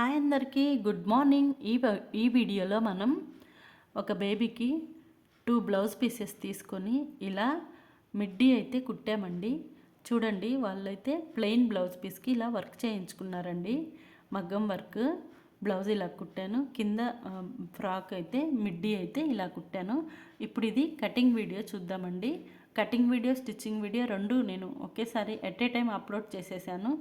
Hi అందరికీ good morning. ఈ వ- ఈ వీడియోలో మనం ఒక బేబీకి టూ బ్లౌజ్ పీసెస్ తీసుకొని ఇలా మిడ్డీ అయితే కుట్టామండి. చూడండి వాళ్ళైతే ప్లెయిన్ బ్లౌజ్ పీస్కి ఇలా వర్క్ చేయించుకున్నారండి. మగ్గం వర్క్ బ్లౌజ్ ఇలా కుట్టాను. కింద ఫ్రాక్ అయితే మిడ్డీ అయితే ఇలా కుట్టాను. ఇప్పుడు ఇది కటింగ్ వీడియో చూద్దామండి. కటింగ్ వీడియో స్టిచ్చింగ్ వీడియో రెండు నేను ఒకేసారి ఎట్ ఏ టైం అప్లోడ్ చేసేసాను.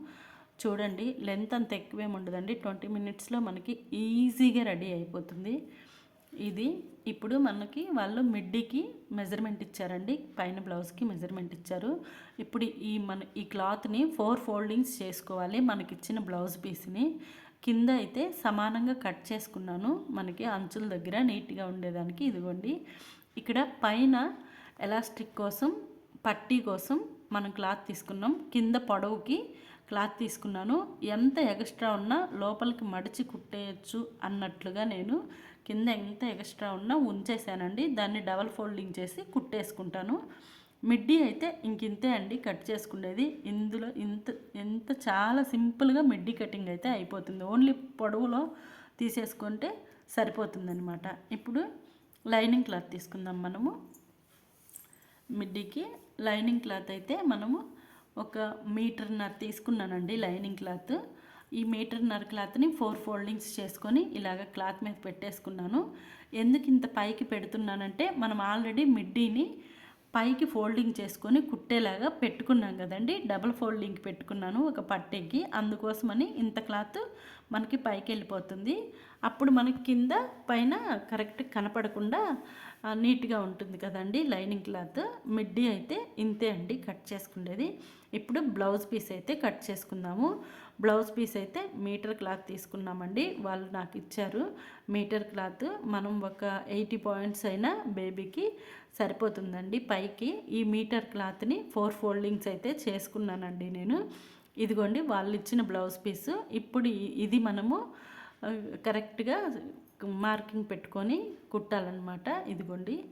చూడండి లెంత్ అంత ఎక్కువేం ఉండదండి. ట్వంటీ మినిట్స్లో మనకి ఈజీగా రెడీ అయిపోతుంది. ఇది ఇప్పుడు మనకి వాళ్ళు మిడ్డీకి మెజర్మెంట్ ఇచ్చారండి. పైన బ్లౌజ్కి మెజర్మెంట్ ఇచ్చారు. ఇప్పుడు ఈ మన ఈ క్లాత్ని ఫోర్ ఫోల్డింగ్స్ చేసుకోవాలి. మనకి ఇచ్చిన బ్లౌజ్ పీస్ని. కింద అయితే సమానంగా కట్ చేసుకున్నాను. మనకి అంచుల దగ్గర నీట్గా ఉండేదానికి ఇదిగోండి. ఇక్కడ పైన ఎలాస్టిక్ కోసం పట్టీ కోసం మనం క్లాత్ తీసుకున్నాం. కింద పొడవుకి క్లాత్ తీసుకున్నాను. ఎంత ఎక్స్ట్రా ఉన్నా లోపలికి మడిచి కుట్టేయచ్చు అన్నట్లుగా నేను కింద ఎంత ఎక్స్ట్రా ఉన్నా ఉంచేసానండి దాన్ని డబల్ ఫోల్డింగ్ చేసి కుట్టేసుకుంటాను. మిడ్డీ అయితే ఇంకింతే అండి కట్ చేసుకునేది. ఇందులో ఇంత ఎంత చాలా సింపుల్గా మిడ్డీ కటింగ్ అయితే అయిపోతుంది. ఓన్లీ పొడవులో తీసేసుకుంటే సరిపోతుందనమాట ఇప్పుడు లైనింగ్ క్లాత్ తీసుకుందాం మనము. మిడ్డీకి లైనింగ్ క్లాత్ అయితే మనము ఒక మీటర్న్నర తీసుకున్నానండి లైనింగ్ క్లాత్. ఈ మీటర్న్నర క్లాత్ని ఫోర్ ఫోల్డింగ్స్ చేసుకొని ఇలాగ క్లాత్ మీద పెట్టేసుకున్నాను. ఎందుకు ఇంత పైకి పెడుతున్నానంటే మనం ఆల్రెడీ మిడ్డీని పైకి ఫోల్డింగ్ చేసుకొని కుట్టేలాగా పెట్టుకున్నాం కదండి. డబుల్ ఫోల్డింగ్ పెట్టుకున్నాను ఒక పట్టెకి. అందుకోసమని ఇంత క్లాత్ మనకి పైకి వెళ్ళిపోతుంది అప్పుడు మనకి కింద పైన కరెక్ట్ కనపడకుండా నీట్గా ఉంటుంది కదండి లైనింగ్ క్లాత్. మిడ్డీ అయితే ఇంతే అండి కట్ చేసుకునేది. ఇప్పుడు బ్లౌజ్ పీస్ అయితే కట్ చేసుకుందాము. బ్లౌజ్ పీస్ అయితే మీటర్ క్లాత్ తీసుకున్నామండి. వాళ్ళు నాకు ఇచ్చారు. మీటర్ క్లాత్ మనం ఒక ఎయిటీ పాయింట్స్ అయినా బేబీకి సరిపోతుందండి పైకి. ఈ మీటర్ క్లాత్ని ఫోర్ ఫోల్డింగ్స్ అయితే చేసుకున్నానండి నేను. ఇదిగోండి వాళ్ళు ఇచ్చిన బ్లౌజ్ పీస్. ఇప్పుడు ఇది మనము కరెక్ట్గా మార్కింగ్ పెట్టుకొని కుట్టాలన్నమాట. ఇదిగోండి.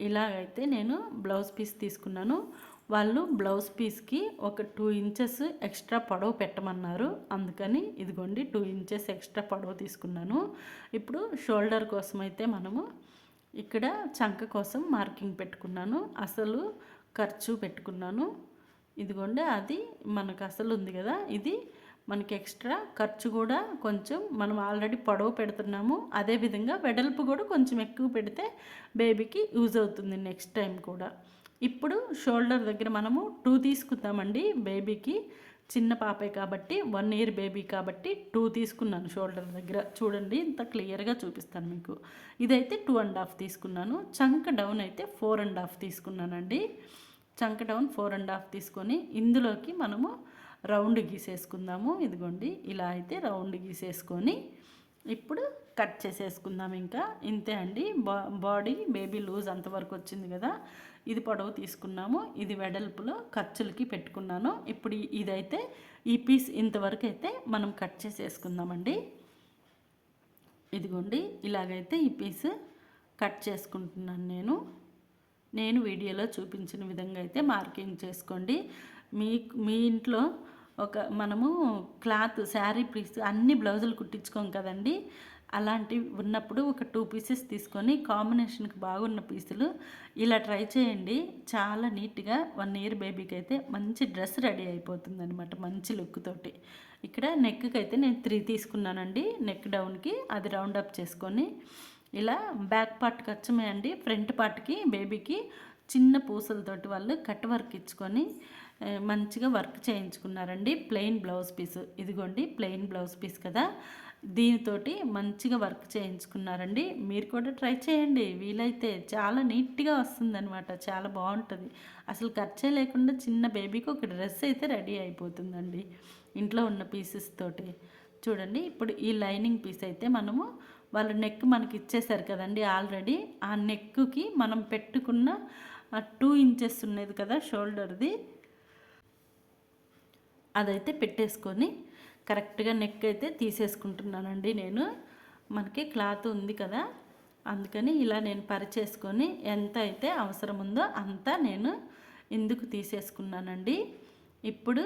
ఇలాగైతే నేను బ్లౌజ్ పీస్ తీసుకున్నాను. వాళ్ళు బ్లౌజ్ పీస్కి ఒక టూ ఇంచెస్ ఎక్స్ట్రా పొడవు పెట్టమన్నారు. అందుకని ఇదిగోండి టూ ఇంచెస్ ఎక్స్ట్రా పొడవు తీసుకున్నాను. ఇప్పుడు షోల్డర్ కోసం అయితే మనము ఇక్కడ చంక కోసం మార్కింగ్ పెట్టుకున్నాను. అసలు ఖర్చు పెట్టుకున్నాను. ఇదిగోండి అది మనకు అసలు ఉంది కదా. ఇది మనకి ఎక్స్ట్రా ఖర్చు కూడా కొంచెం మనం ఆల్రెడీ పొడవు పెడుతున్నాము. అదేవిధంగా వెడల్పు కూడా కొంచెం ఎక్కువ పెడితే బేబీకి యూజ్ అవుతుంది నెక్స్ట్ టైం కూడా. ఇప్పుడు షోల్డర్ దగ్గర మనము టూ తీసుకుందామండి బేబీకి. చిన్న పాపే కాబట్టి వన్ ఇయర్ బేబీ కాబట్టి టూ తీసుకున్నాను షోల్డర్ దగ్గర. చూడండి ఇంత క్లియర్గా చూపిస్తాను మీకు. ఇదైతే టూ అండ్ హాఫ్ తీసుకున్నాను. చంక డౌన్ అయితే ఫోర్ అండ్ హాఫ్ తీసుకున్నానండి. చంక డౌన్ ఫోర్ అండ్ హాఫ్ తీసుకొని ఇందులోకి మనము రౌండ్ గీసేసుకుందాము. ఇదిగోండి ఇలా అయితే రౌండ్ గీసేసుకొని ఇప్పుడు కట్ చేసేసుకుందాం ఇంకా. ఇంతే అండి బా బాడీ బేబీ లూజ్ అంతవరకు వచ్చింది కదా. ఇది పొడవు తీసుకున్నాము. ఇది వెడల్పులో ఖర్చులకి పెట్టుకున్నాను. ఇప్పుడు ఇదైతే ఈ పీస్ ఇంతవరకు అయితే మనం కట్ చేసేసుకుందామండి. ఇదిగోండి ఇలాగైతే ఈ పీస్ కట్ చేసుకుంటున్నాను నేను. నేను వీడియోలో చూపించిన విధంగా అయితే మార్కింగ్ చేసుకోండి. మీ మీ ఇంట్లో ఒక మనము క్లాత్ శారీ పీస్ అన్ని బ్లౌజులు కుట్టించుకోం కదండి. అలాంటివి ఉన్నప్పుడు ఒక టూ పీసెస్ తీసుకొని కాంబినేషన్కి బాగున్న పీసులు ఇలా ట్రై చేయండి. చాలా నీట్గా వన్ ఇయర్ బేబీకి అయితే మంచి డ్రెస్ రెడీ అయిపోతుంది అనమాట మంచి లుక్ తోటి. ఇక్కడ నెక్కి అయితే నేను త్రీ తీసుకున్నానండి. నెక్ డౌన్కి అది రౌండ్ అప్ చేసుకొని ఇలా బ్యాక్ పార్ట్కి వచ్చమే అండి. ఫ్రంట్ పార్ట్కి బేబీకి చిన్న పూసలతోటి వాళ్ళు కట్ వర్క్ ఇచ్చుకొని మంచిగా వర్క్ చేయించుకున్నారండి. Plain blouse piece. ఇదిగోండి ప్లెయిన్ బ్లౌజ్ పీస్ కదా. దీనితోటి మంచిగా వర్క్ చేయించుకున్నారండి. మీరు కూడా ట్రై చేయండి. వీలైతే చాలా నీట్గా వస్తుందన్నమాట. చాలా బాగుంటుంది. అసలు ఖర్చే లేకుండా చిన్న బేబీకి ఒక డ్రెస్ అయితే రెడీ అయిపోతుందండి. ఇంట్లో ఉన్న పీసెస్ తోటి. చూడండి ఇప్పుడు ఈ లైనింగ్ పీస్ అయితే మనము వాళ్ళ నెక్ మనకి ఇచ్చేసారు కదండి ఆల్రెడీ. ఆ నెక్కి మనం పెట్టుకున్న టూ ఇంచెస్ ఉన్నది కదా షోల్డర్ది. అదైతే పెట్టేసుకొని కరెక్ట్గా నెక్ అయితే తీసేసుకుంటున్నానండి నేను. మనకి క్లాత్ ఉంది కదా అందుకని ఇలా నేను పరిచేసుకొని ఎంత అయితే అవసరం ఉందో అంతా నేను ఇందుకు తీసేసుకున్నానండి. ఇప్పుడు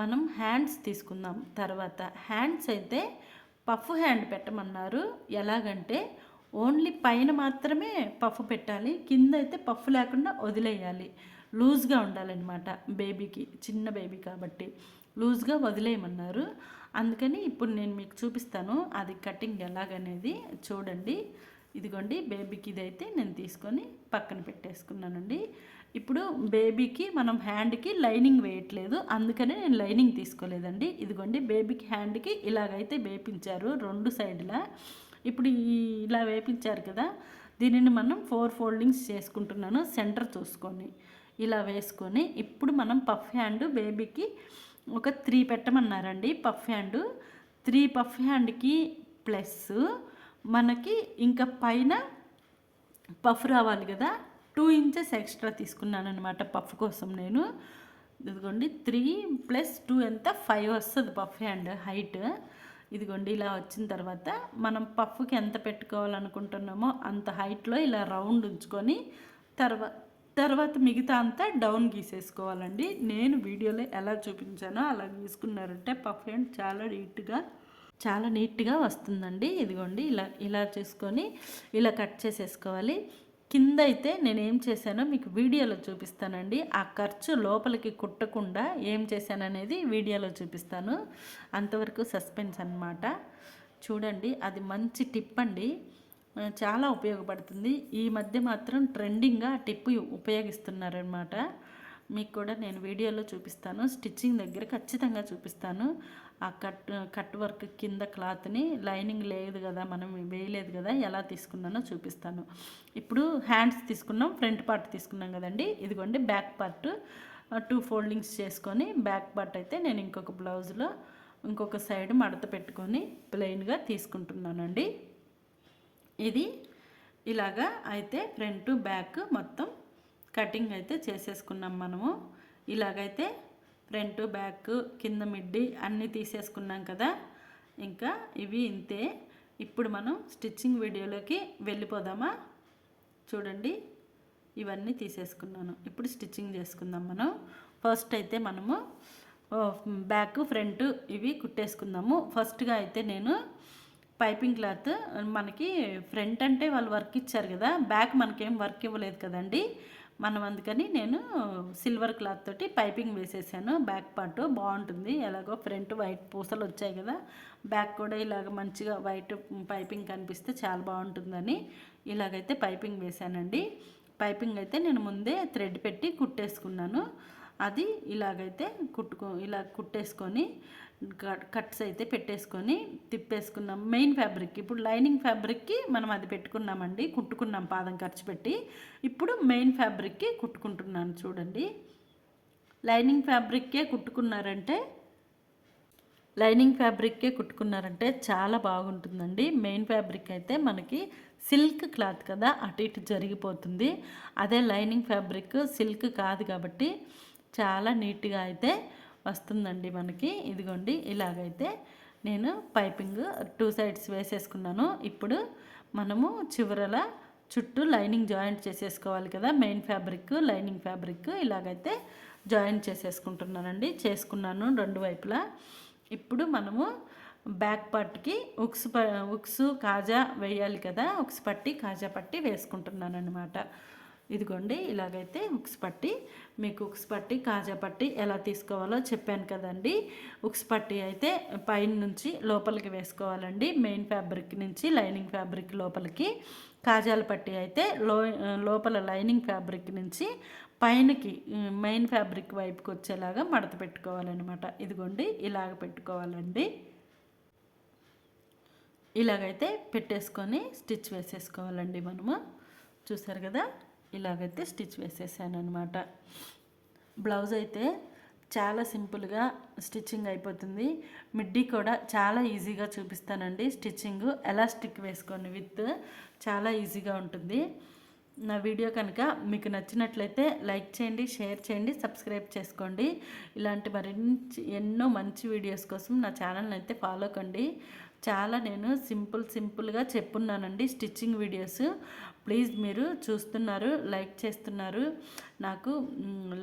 మనం హ్యాండ్స్ తీసుకుందాం తర్వాత. హ్యాండ్స్ అయితే పఫ్ హ్యాండ్ పెట్టమన్నారు. ఎలాగంటే ఓన్లీ పైన మాత్రమే పఫ్ పెట్టాలి కింద అయితే పఫ్ లేకుండా వదిలేయాలి. లూజ్గా ఉండాలన్నమాట బేబీకి చిన్న బేబీ కాబట్టి. లూజ్గా వదిలేయమన్నారు. అందుకని ఇప్పుడు నేను మీకు చూపిస్తాను అది కటింగ్ ఎలాగనేది. చూడండి. ఇదిగోండి బేబీకి ఇదైతే నేను తీసుకొని పక్కన పెట్టేసుకున్నానండి. ఇప్పుడు బేబీకి మనం హ్యాండ్కి లైనింగ్ వేయట్లేదు. అందుకనే నేను లైనింగ్ తీసుకోలేదండి. ఇదిగోండి బేబీకి హ్యాండ్కి ఇలాగైతే వేపించారు రెండు సైడ్లా. ఇప్పుడు ఇలా వేపించారు కదా దీనిని మనం ఫోర్ ఫోల్డింగ్స్ చేసుకుంటున్నాను సెంటర్ చూసుకొని. ఇలా వేసుకొని ఇప్పుడు మనం పఫ్ హ్యాండ్ బేబీకి ఒక త్రీ పెట్టమన్నారండి. పఫ్ హ్యాండ్ త్రీ పఫ్ హ్యాండ్కి ప్లస్ మనకి ఇంకా పైన పఫ్ రావాలి కదా. టూ ఇంచెస్ ఎక్స్ట్రా తీసుకున్నాను అనమాట పఫ్ కోసం నేను. ఇదిగోండి త్రీ ప్లస్ టూ ఎంత? ఫైవ్ వస్తుంది పఫ్ హ్యాండ్ హైట్. ఇదిగోండి ఇలా వచ్చిన తర్వాత మనం పఫ్కి ఎంత పెట్టుకోవాలనుకుంటున్నామో అంత హైట్లో ఇలా రౌండ్ ఉంచుకొని తర్వాత తర్వాత మిగతా అంతా డౌన్ గీసేసుకోవాలండి. నేను వీడియోలో ఎలా చూపించానో అలా గీసుకున్నారంటే పఫ్ చాలా నీట్గా చాలా నీట్గా వస్తుందండి. ఇదిగోండి ఇలా ఇలా చేసుకొని ఇలా కట్ చేసేసుకోవాలి. కింద అయితే నేను ఏం చేశానో మీకు వీడియోలో చూపిస్తానండి. ఆ ఖర్చు లోపలికి కుట్టకుండా ఏం చేశాననేది వీడియోలో చూపిస్తాను. అంతవరకు సస్పెన్స్ అనమాట చూడండి అది మంచి టిప్ అండి. చాలా ఉపయోగపడుతుంది. ఈ మధ్య మాత్రం ట్రెండింగ్గా టిప్ ఉపయోగిస్తున్నారనమాట మీకు కూడా నేను వీడియోలో చూపిస్తాను. స్టిచ్చింగ్ దగ్గర ఖచ్చితంగా చూపిస్తాను. ఆ కట్ కట్ వర్క్ కింద క్లాత్ని లైనింగ్ లేదు కదా మనం వేయలేదు కదా ఎలా తీసుకున్నానో చూపిస్తాను. ఇప్పుడు హ్యాండ్స్ తీసుకున్నాం ఫ్రంట్ పార్ట్ తీసుకున్నాం కదండి. ఇదిగోండి బ్యాక్ పార్ట్. టూ ఫోల్డింగ్స్ చేసుకొని బ్యాక్ పార్ట్ అయితే నేను ఇంకొక బ్లౌజ్లో ఇంకొక సైడ్ మడత పెట్టుకొని ప్లెయిన్గా తీసుకుంటున్నానండి. ఇది ఇలాగా అయితే ఫ్రంట్ బ్యాక్ మొత్తం కటింగ్ అయితే చేసేసుకున్నాం మనము. ఇలాగైతే ఫ్రంట్ బ్యాక్ కింద మిడ్డి అన్నీ తీసేసుకున్నాం కదా. ఇంకా ఇవి ఇంతే. ఇప్పుడు మనం స్టిచ్చింగ్ వీడియోలోకి వెళ్ళిపోదామా? చూడండి. ఇవన్నీ తీసేసుకున్నాను. ఇప్పుడు స్టిచ్చింగ్ చేసుకుందాం మనం. ఫస్ట్ అయితే మనము బ్యాక్ ఫ్రంట్ ఇవి కుట్టేసుకుందాము. ఫస్ట్గా అయితే నేను పైపింగ్ క్లాత్ మనకి ఫ్రంట్ అంటే వాళ్ళు వర్క్ ఇచ్చారు కదా బ్యాక్ మనకేం వర్క్ ఇవ్వలేదు కదండి. మనం అందుకని నేను సిల్వర్ క్లాత్ తోటి పైపింగ్ వేసేసాను. బ్యాక్ పార్ట్ బాగుంటుంది. ఎలాగో ఫ్రంట్ వైట్ పూసలు వచ్చాయి కదా బ్యాక్ కూడా ఇలాగ మంచిగా వైట్ పైపింగ్ కనిపిస్తే చాలా బాగుంటుందని ఇలాగైతే పైపింగ్ వేసానండి పైపింగ్ అయితే నేను ముందే థ్రెడ్ పెట్టి కుట్టేసుకున్నాను. అది ఇలాగైతే కుట్టుకో ఇలా కుట్టేసుకొని కట్స్ అయితే పెట్టేసుకొని తిప్పేసుకున్నాం. Main fabric. ఇప్పుడు లైనింగ్ ఫ్యాబ్రిక్కి మనం అది పెట్టుకున్నామండి. కుట్టుకున్నాం పాదం ఖర్చు పెట్టి. ఇప్పుడు మెయిన్ ఫ్యాబ్రిక్కి కుట్టుకుంటున్నాను చూడండి. లైనింగ్ ఫ్యాబ్రిక్కే కుట్టుకున్నారంటే లైనింగ్ ఫ్యాబ్రిక్కే కుట్టుకున్నారంటే చాలా బాగుంటుందండి. మెయిన్ ఫ్యాబ్రిక్ అయితే మనకి సిల్క్ క్లాత్ కదా అటు ఇటు జరిగిపోతుంది. అదే లైనింగ్ ఫ్యాబ్రిక్ సిల్క్ కాదు కాబట్టి చాలా నీట్గా అయితే వస్తుందండి మనకి. ఇదిగోండి ఇలాగైతే నేను పైపింగ్ టూ సైడ్స్ వేసేసుకున్నాను. ఇప్పుడు మనము చివరల చుట్టూ లైనింగ్ జాయింట్ చేసేసుకోవాలి కదా మెయిన్ ఫ్యాబ్రిక్ లైనింగ్ ఫ్యాబ్రిక్ ఇలాగైతే జాయింట్ చేసేసుకుంటున్నానండి. చేసుకున్నాను రెండు వైపులా. ఇప్పుడు మనము బ్యాక్ పార్ట్కి ఉక్స్ ఉక్స్ కాజా వేయాలి కదా ఉక్స్ పట్టి కాజా పట్టి వేసుకుంటున్నాను అనమాట ఇదిగోండి ఇలాగైతే ఉక్స్ పట్టి మీకు ఉక్స్ పట్టి కాజా పట్టి ఎలా తీసుకోవాలో చెప్పాను కదండి. ఉక్స్ పట్టి అయితే పైన నుంచి లోపలికి వేసుకోవాలండి మెయిన్ ఫ్యాబ్రిక్ నుంచి లైనింగ్ ఫ్యాబ్రిక్ లోపలికి. కాజాల పట్టి అయితే లో లోపల లైనింగ్ ఫ్యాబ్రిక్ నుంచి పైనకి మెయిన్ ఫ్యాబ్రిక్ వైపుకి వచ్చేలాగా మడత పెట్టుకోవాలన్నమాట. ఇదిగోండి ఇలాగ పెట్టుకోవాలండి. ఇలాగైతే పెట్టేసుకొని స్టిచ్ వేసేసుకోవాలండి మనము. చూసారు కదా? ఇలాగైతే స్టిచ్ వేసేసాను అనమాట బ్లౌజ్ అయితే చాలా సింపుల్గా స్టిచ్చింగ్ అయిపోతుంది. మిడ్డీ కూడా చాలా ఈజీగా చూపిస్తానండి. స్టిచ్చింగ్ ఎలాస్టిక్ వేసుకొని విత్ చాలా ఈజీగా ఉంటుంది. నా వీడియో కనుక మీకు నచ్చినట్లయితే లైక్ చేయండి షేర్ చేయండి సబ్స్క్రైబ్ చేసుకోండి. ఇలాంటి మరిన్ని ఎన్నో మంచి వీడియోస్ కోసం నా ఛానల్ని అయితే ఫాలో కండి. చాలా నేను సింపుల్ సింపుల్గా చెప్పున్నానండి స్టిచ్చింగ్ వీడియోస్. ప్లీజ్ మీరు చూస్తున్నారు లైక్ చేస్తున్నారు. నాకు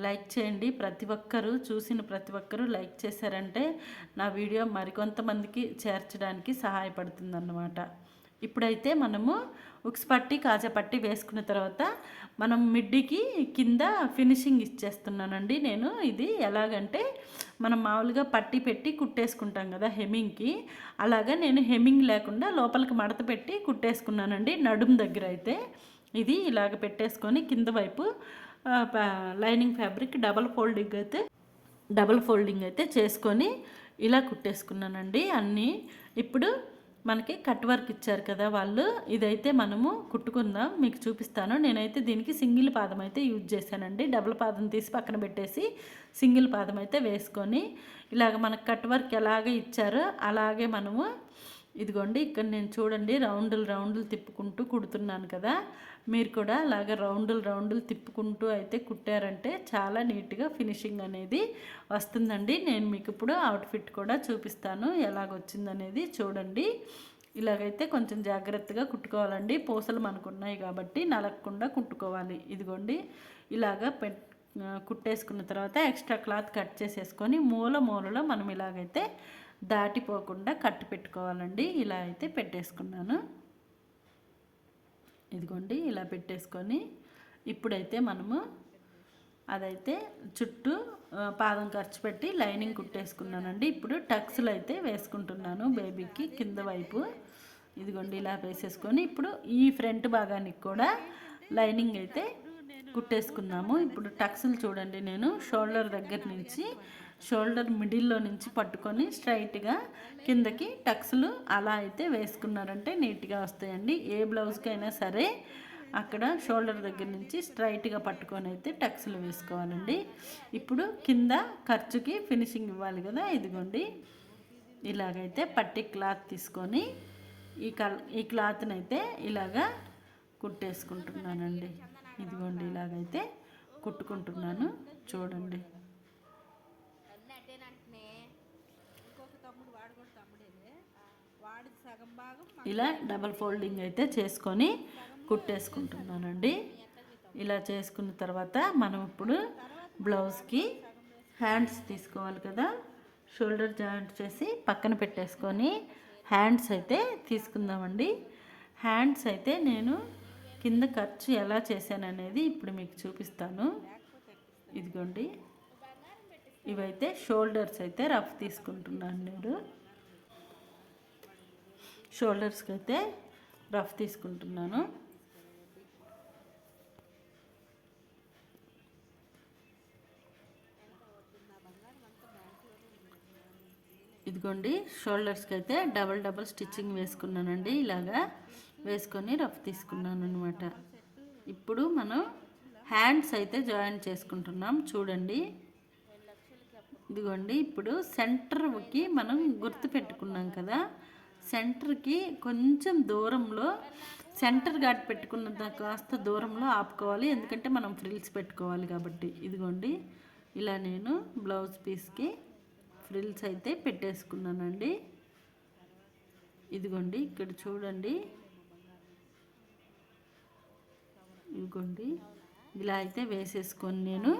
లైక్ చేయండి. ప్రతి ఒక్కరూ చూసిన ప్రతి ఒక్కరూ లైక్ చేశారంటే నా వీడియో మరికొంతమందికి చేర్చడానికి సహాయపడుతుందన్నమాట. ఇప్పుడైతే మనము ఉక్స్ పట్టి కాజా పట్టి వేసుకున్న తర్వాత మనం మిడ్డీకి కింద ఫినిషింగ్ ఇచ్చేస్తున్నానండి. నేను ఇది ఎలాగంటే మనం మామూలుగా పట్టి పెట్టి కుట్టేసుకుంటాం కదా హెమ్మింగ్కి. అలాగా నేను హెమ్మింగ్ లేకుండా లోపలికి మడత పెట్టి కుట్టేసుకున్నానండి నడుము దగ్గర అయితే. ఇది ఇలాగ పెట్టేసుకొని కింద వైపు లైనింగ్ ఫ్యాబ్రిక్ డబల్ ఫోల్డింగ్ అయితే డబల్ ఫోల్డింగ్ అయితే చేసుకొని ఇలా కుట్టేసుకున్నానండి. అన్నీ ఇప్పుడు మనకి కట్ వర్క్ ఇచ్చారు కదా వాళ్ళు. ఇదైతే మనము కుట్టుకుందాం మీకు చూపిస్తాను. నేనైతే దీనికి సింగిల్ పాదం అయితే యూజ్ చేశానండి. డబుల్ పాదం తీసి పక్కన పెట్టేసి సింగిల్ పాదం అయితే వేసుకొని ఇలాగ మనకు కట్ వర్క్ ఎలాగ ఇచ్చారో అలాగే మనము ఇదిగోండి ఇక్కడ నేను చూడండి రౌండులు రౌండులు తిప్పుకుంటూ కుడుతున్నాను కదా. మీరు కూడా అలాగ రౌండులు రౌండులు తిప్పుకుంటూ అయితే కుట్టారంటే చాలా నీట్గా ఫినిషింగ్ అనేది వస్తుందండి. నేను మీకు ఇప్పుడు అవుట్ఫిట్ కూడా చూపిస్తాను ఎలాగొచ్చిందనేది చూడండి. ఇలాగైతే కొంచెం జాగ్రత్తగా కుట్టుకోవాలండి. పూసలు మనకు ఉన్నాయి కాబట్టి నలగకుండా కుట్టుకోవాలి. ఇదిగోండి ఇలాగ పెట్ కుట్టేసుకున్న తర్వాత ఎక్స్ట్రా క్లాత్ కట్ చేసేసుకొని మూల మూలలో మనం ఇలాగైతే దాటిపోకుండా కట్టు పెట్టుకోవాలండి. ఇలా అయితే పెట్టేసుకున్నాను. ఇదిగోండి ఇలా పెట్టేసుకొని ఇప్పుడైతే మనము అదైతే చుట్టూ పాదం ఖర్చు పెట్టి లైనింగ్ కుట్టేసుకున్నానండి. ఇప్పుడు టక్స్లు అయితే వేసుకుంటున్నాను బేబీకి కింద వైపు. ఇదిగోండి ఇలా వేసేసుకొని ఇప్పుడు ఈ ఫ్రంట్ భాగానికి కూడా లైనింగ్ అయితే కుట్టేసుకుందాము. ఇప్పుడు టక్స్లు చూడండి నేను షోల్డర్ దగ్గర నుంచి షోల్డర్ మిడిల్లో నుంచి పట్టుకొని స్ట్రైట్గా కిందకి టక్స్లు అలా అయితే వేసుకున్నారంటే నీట్గా వస్తాయండి. ఏ బ్లౌజ్కైనా సరే అక్కడ షోల్డర్ దగ్గర నుంచి స్ట్రైట్గా పట్టుకొని అయితే టక్స్లు వేసుకోవాలండి. ఇప్పుడు కింద ఖర్చుకి ఫినిషింగ్ ఇవ్వాలి కదా ఇదిగోండి. ఇలాగైతే పట్టి క్లాత్ తీసుకొని ఈ కల్ ఈ క్లాత్ని అయితే ఇలాగా కుట్టేసుకుంటున్నానండి. ఇదిగోండి ఇలాగైతే కుట్టుకుంటున్నాను. చూడండి. ఇలా డబల్ ఫోల్డింగ్ అయితే చేసుకొని కుట్టేసుకుంటున్నానండి. ఇలా చేసుకున్న తర్వాత మనం ఇప్పుడు బ్లౌజ్కి హ్యాండ్స్ తీసుకోవాలి కదా. షోల్డర్ జాయింట్ చేసి పక్కన పెట్టేసుకొని హ్యాండ్స్ అయితే తీసుకుందామండి. హ్యాండ్స్ అయితే నేను కింద ఖర్చు ఎలా చేశాననేది ఇప్పుడు మీకు చూపిస్తాను. ఇదిగోండి. ఇవైతే షోల్డర్స్ అయితే రఫ్ తీసుకుంటున్నాను నేను. షోల్డర్స్కి అయితే రఫ్ తీసుకుంటున్నాను. ఇదిగోండి షోల్డర్స్కి అయితే డబల్ డబల్ స్టిచ్చింగ్ వేసుకున్నానండి. ఇలాగా వేసుకొని రఫ్ తీసుకున్నాను అనమాట ఇప్పుడు మనం హ్యాండ్స్ అయితే జాయిన్ చేసుకుంటున్నాం. చూడండి. ఇదిగోండి ఇప్పుడు సెంటర్కి మనం గుర్తు పెట్టుకున్నాం కదా. సెంటర్కి కొంచెం దూరంలో సెంటర్ గాట్ పెట్టుకున్న కాస్త దూరంలో ఆపుకోవాలి. ఎందుకంటే మనం ఫ్రిల్స్ పెట్టుకోవాలి కాబట్టి. ఇదిగోండి ఇలా నేను బ్లౌజ్ పీస్కి ఫ్రిల్స్ అయితే పెట్టేసుకున్నానండి. ఇదిగోండి ఇక్కడ చూడండి. ఇదిగోండి ఇలా అయితే వేసేసుకొని నేను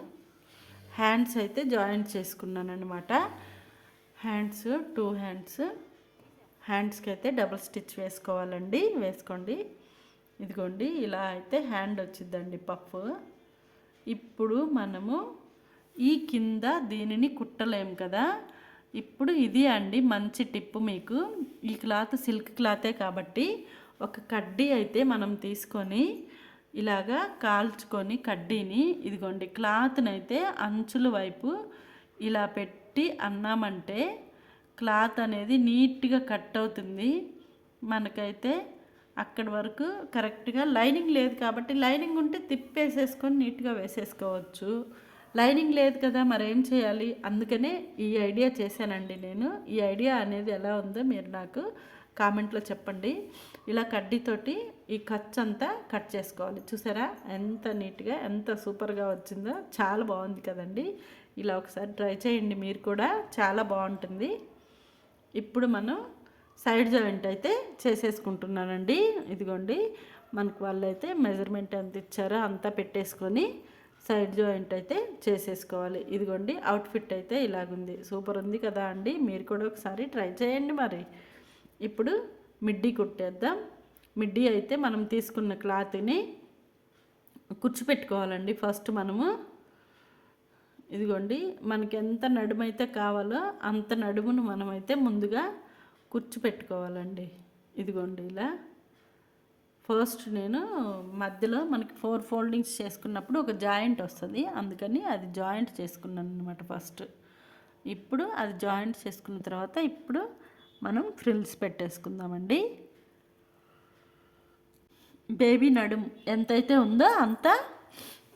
హ్యాండ్స్ అయితే జాయింట్ చేసుకున్నాను అనమాట హ్యాండ్స్ టూ హ్యాండ్స్. హ్యాండ్స్కి అయితే డబుల్ స్టిచ్ వేసుకోవాలండి. వేసుకోండి. ఇదిగోండి ఇలా అయితే హ్యాండ్ వచ్చిందండి పఫ్. ఇప్పుడు మనము ఈ కింద దీనిని కుట్టలేము కదా? ఇప్పుడు ఇది అండి మంచి టిప్పు మీకు. ఈ క్లాత్ సిల్క్ క్లాతే కాబట్టి ఒక కడ్డీ అయితే మనం తీసుకొని ఇలాగా కాల్చుకొని కడ్డీని ఇదిగోండి క్లాత్ని అయితే అంచుల వైపు ఇలా పెట్టి అన్నామంటే క్లాత్ అనేది నీట్గా కట్ అవుతుంది. మనకైతే అక్కడి వరకు కరెక్ట్గా లైనింగ్ లేదు కాబట్టి లైనింగ్ ఉంటే తిప్పేసేసుకొని నీట్గా వేసేసుకోవచ్చు. లైనింగ్ లేదు కదా మరి ఏం చేయాలి? అందుకనే ఈ ఐడియా చేశానండి నేను. ఈ ఐడియా అనేది ఎలా ఉందో మీరు నాకు కామెంట్లో చెప్పండి. ఇలా కడ్డీతోటి ఈ ఖర్చు అంతా కట్ చేసుకోవాలి. చూసారా? ఎంత నీట్గా ఎంత సూపర్గా వచ్చిందో. చాలా బాగుంది కదండి. ఇలా ఒకసారి ట్రై చేయండి మీరు కూడా. చాలా బాగుంటుంది. ఇప్పుడు మనం సైడ్ జాయింట్ అయితే చేసేసుకుంటున్నానండి. ఇదిగోండి మనకు వాళ్ళైతే మెజర్మెంట్ ఎంత ఇచ్చారో అంతా పెట్టేసుకొని సైడ్ జాయింట్ అయితే చేసేసుకోవాలి. ఇదిగోండి అవుట్ఫిట్ అయితే ఇలాగుంది. సూపర్ ఉంది కదా అండి. మీరు కూడా ఒకసారి ట్రై చేయండి మరి. ఇప్పుడు మిడ్డీ కుట్టేద్దాం. మిడ్డీ అయితే మనం తీసుకున్న క్లాత్ని కూర్చోపెట్టుకోవాలండి ఫస్ట్ మనము ఇదిగోండి మనకి ఎంత నడుము అయితే కావాలో అంత నడుమును మనమైతే ముందుగా కూర్చోపెట్టుకోవాలండి. ఇదిగోండి ఇలా. ఫస్ట్ నేను మధ్యలో మనకి ఫోర్ ఫోల్డింగ్స్ చేసుకున్నప్పుడు ఒక జాయింట్ వస్తుంది. అందుకని అది జాయింట్ చేసుకున్నాను అనమాట ఫస్ట్ ఇప్పుడు అది జాయింట్ చేసుకున్న తర్వాత ఇప్పుడు మనం ఫ్రిల్స్ పెట్టేసుకుందామండి. బేబీ నడుము ఎంతైతే ఉందో అంత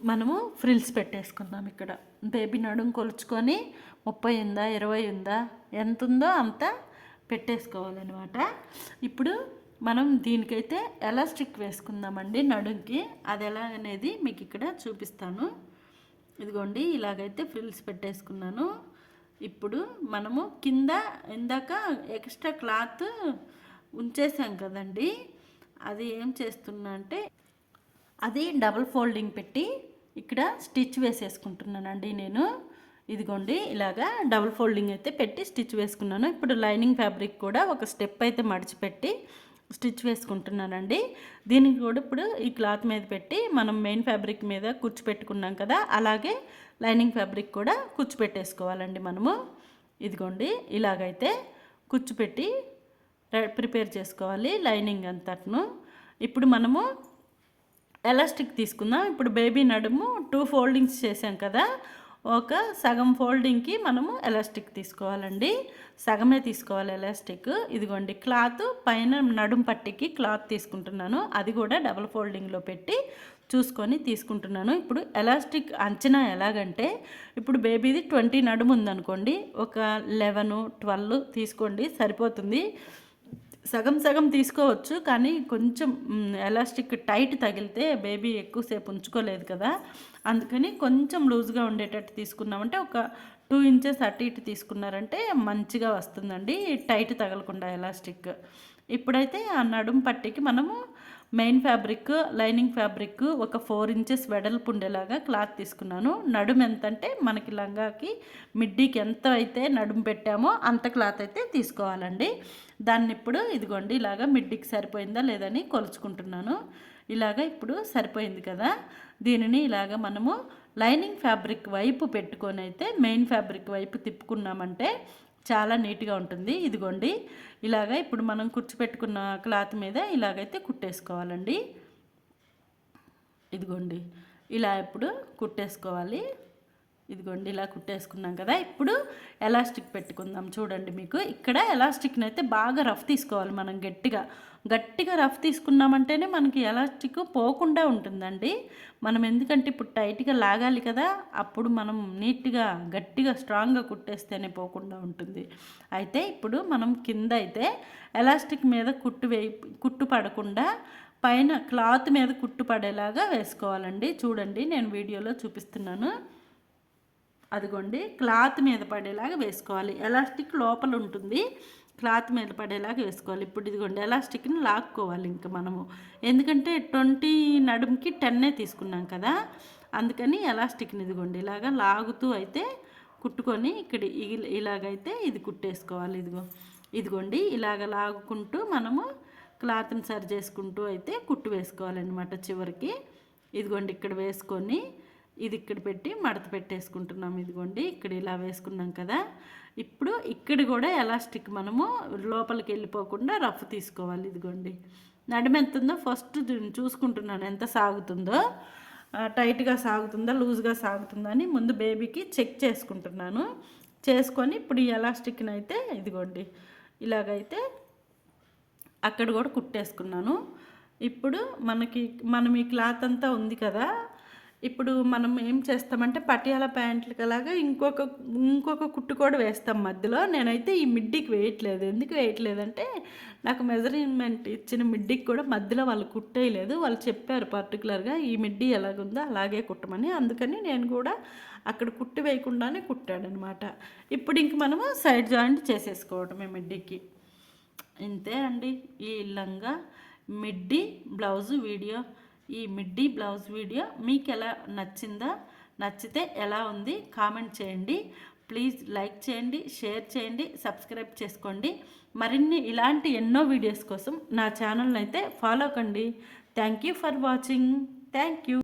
మనము ఫ్రిల్స్ పెట్టేసుకుందాం ఇక్కడ. బేబీ నడుం కొలుచుకొని ముప్పై ఉందా ఇరవై ఉందా ఎంత ఉందో అంత పెట్టేసుకోవాలన్నమాట. ఇప్పుడు మనం దీనికైతే ఎలాస్టిక్ వేసుకుందామండి నడుంకి? అది ఎలా అనేది మీకు ఇక్కడ చూపిస్తాను. ఇదిగోండి ఇలాగైతే ఫ్రిల్స్ పెట్టేసుకున్నాను. ఇప్పుడు మనము కింద ఇందాక ఎక్స్ట్రా క్లాత్ ఉంచేసాం కదండి అది ఏం చేస్తున్నా అంటే అది డబుల్ ఫోల్డింగ్ పెట్టి ఇక్కడ స్టిచ్ వేసేసుకుంటున్నానండి నేను. ఇదిగోండి ఇలాగా డబుల్ ఫోల్డింగ్ అయితే పెట్టి స్టిచ్ వేసుకున్నాను. ఇప్పుడు లైనింగ్ ఫ్యాబ్రిక్ కూడా ఒక స్టెప్ అయితే మడిచిపెట్టి స్టిచ్ వేసుకుంటున్నానండి. దీనికి కూడా ఇప్పుడు ఈ క్లాత్ మీద పెట్టి మనం మెయిన్ ఫ్యాబ్రిక్ మీద కూర్చోపెట్టుకున్నాం కదా అలాగే లైనింగ్ ఫ్యాబ్రిక్ కూడా కూర్చోపెట్టేసుకోవాలండి మనము. ఇదిగోండి ఇలాగైతే కూర్చోపెట్టి ప్రిపేర్ చేసుకోవాలి లైనింగ్ అంతట్ను. ఇప్పుడు మనము ఎలాస్టిక్ తీసుకుందాం. ఇప్పుడు బేబీ నడుము టూ ఫోల్డింగ్స్ చేసాం కదా. ఒక సగం ఫోల్డింగ్కి మనము ఎలాస్టిక్ తీసుకోవాలండి. సగమే తీసుకోవాలి ఎలాస్టిక్. ఇదిగోండి క్లాత్ పైన నడుం పట్టికి క్లాత్ తీసుకుంటున్నాను. అది కూడా డబల్ ఫోల్డింగ్లో పెట్టి చూసుకొని తీసుకుంటున్నాను. ఇప్పుడు ఎలాస్టిక్ అంచనా ఎలాగంటే ఇప్పుడు బేబీది ట్వంటీ నడుము ఉందనుకోండి. ఒక లెవెన్ ట్వెల్వ్ తీసుకోండి సరిపోతుంది. సగం సగం తీసుకోవచ్చు కానీ కొంచెం ఎలాస్టిక్ టైట్ తగిలితే బేబీ ఎక్కువసేపు ఉంచుకోలేదు కదా. అందుకని కొంచెం లూజ్గా ఉండేటట్టు తీసుకున్నామంటే ఒక టూ ఇంచెస్ అటు ఇటు తీసుకున్నారంటే మంచిగా వస్తుందండి టైట్ తగలకుండా ఎలాస్టిక్. ఇప్పుడైతే ఆ నడుం పట్టికి మనము మెయిన్ ఫ్యాబ్రిక్ లైనింగ్ ఫ్యాబ్రిక్ ఒక ఫోర్ ఇంచెస్ వెడల్పు ఉండేలాగా క్లాత్ తీసుకున్నాను. నడుం ఎంత అంటే మనకి లంగాకి మిడ్డీకి ఎంత అయితే నడుం పెట్టామో అంత క్లాత్ అయితే తీసుకోవాలండి. దాన్ని ఇప్పుడు ఇదిగోండి ఇలాగా మిడ్డీకి సరిపోయిందా లేదని కొలుచుకుంటున్నాను. ఇలాగ ఇప్పుడు సరిపోయింది కదా. దీనిని ఇలాగ మనము లైనింగ్ ఫ్యాబ్రిక్ వైపు పెట్టుకొని అయితే మెయిన్ ఫ్యాబ్రిక్ వైపు తిప్పుకున్నామంటే చాలా నీట్గా ఉంటుంది. ఇదిగోండి ఇలాగ ఇప్పుడు మనం కూర్చోపెట్టుకున్న క్లాత్ మీద ఇలాగైతే కుట్టేసుకోవాలండి. ఇదిగోండి ఇలా ఇప్పుడు కుట్టేసుకోవాలి. ఇదిగోండి ఇలా కుట్టేసుకున్నాం కదా. ఇప్పుడు ఎలాస్టిక్ పెట్టుకుందాం చూడండి మీకు. ఇక్కడ ఎలాస్టిక్ని అయితే బాగా రఫ్ తీసుకోవాలి మనం గట్టిగా. గట్టిగా రఫ్ తీసుకున్నామంటేనే మనకి ఎలాస్టిక్ పోకుండా ఉంటుందండి. మనం ఎందుకంటే ఇప్పుడు టైట్గా లాగాలి కదా అప్పుడు మనం నీట్గా గట్టిగా స్ట్రాంగ్గా కుట్టేస్తేనే పోకుండా ఉంటుంది. అయితే ఇప్పుడు మనం కింద అయితే ఎలాస్టిక్ మీద కుట్టు వేయి కుట్టు పడకుండా పైన క్లాత్ మీద కుట్టు పడేలాగా వేసుకోవాలండి. చూడండి నేను వీడియోలో చూపిస్తున్నాను. అదిగోండి క్లాత్ మీద పడేలాగా వేసుకోవాలి. ఎలాస్టిక్ లోపల ఉంటుంది క్లాత్ మీద పడేలాగా వేసుకోవాలి. ఇప్పుడు ఇదిగోండి ఎలాస్టిక్ని లాక్కోవాలి ఇంకా మనము. ఎందుకంటే ట్వంటీ నడుముకి టెన్నే తీసుకున్నాం కదా అందుకని ఎలాస్టిక్ని ఇదిగోండి ఇలాగా లాగుతూ అయితే కుట్టుకొని ఇక్కడ ఇలాగైతే ఇది కుట్టేసుకోవాలి ఇదిగో. ఇదిగోండి ఇలాగ లాగుకుంటూ మనము క్లాత్ని సరి చేసుకుంటూ అయితే కుట్టు వేసుకోవాలన్నమాట చివరికి. ఇదిగోండి ఇక్కడ వేసుకొని ఇది ఇక్కడ పెట్టి మడత పెట్టేసుకుంటున్నాం ఇదిగోండి. ఇక్కడ ఇలా వేసుకున్నాం కదా. ఇప్పుడు ఇక్కడ కూడా ఎలాస్టిక్ మనము లోపలికి వెళ్ళిపోకుండా రఫ్ తీసుకోవాలి ఇదిగోండి. నడుము ఎంత ఉందో ఫస్ట్ చూసుకుంటున్నాను ఎంత సాగుతుందో. టైట్గా సాగుతుందా లూజ్గా సాగుతుందా అని ముందు బేబీకి చెక్ చేసుకుంటున్నాను. చేసుకొని ఇప్పుడు ఈ ఎలాస్టిక్ని అయితే ఇదిగోండి ఇలాగైతే అక్కడ కూడా కుట్టేసుకున్నాను. ఇప్పుడు మనకి మనం ఈ క్లాత్ అంతా ఉంది కదా ఇప్పుడు మనం ఏం చేస్తామంటే పటియాల ప్యాంట్లకి అలాగా ఇంకొక ఇంకొక కుట్టు కూడా వేస్తాం మధ్యలో. నేనైతే ఈ మిడ్డీకి వేయట్లేదు. ఎందుకు వేయట్లేదంటే నాకు మెజర్మెంట్ ఇచ్చిన మిడ్డీకి కూడా మధ్యలో వాళ్ళు కుట్టేయలేదు. వాళ్ళు చెప్పారు పర్టికులర్గా ఈ మిడ్డీ ఎలాగుందో అలాగే కుట్టమని. అందుకని నేను కూడా అక్కడ కుట్టి వేయకుండానే కుట్టాడనమాట. ఇప్పుడు ఇంక మనము సైడ్ జాయింట్ చేసేసుకోవటమే మిడ్డీకి. ఇంతే అండి. ఈ లంగా మిడ్డీ బ్లౌజు వీడియో. ఈ మిడ్డీ బ్లౌజ్ వీడియో మీకు ఎలా నచ్చిందా నచ్చితే ఎలా ఉంది కామెంట్ చేయండి. ప్లీజ్ లైక్ చేయండి షేర్ చేయండి సబ్స్క్రైబ్ చేసుకోండి. మరిన్ని ఇలాంటి ఎన్నో వీడియోస్ కోసం నా ఛానల్ని అయితే ఫాలో కండి. Thank you for watching. Thank you.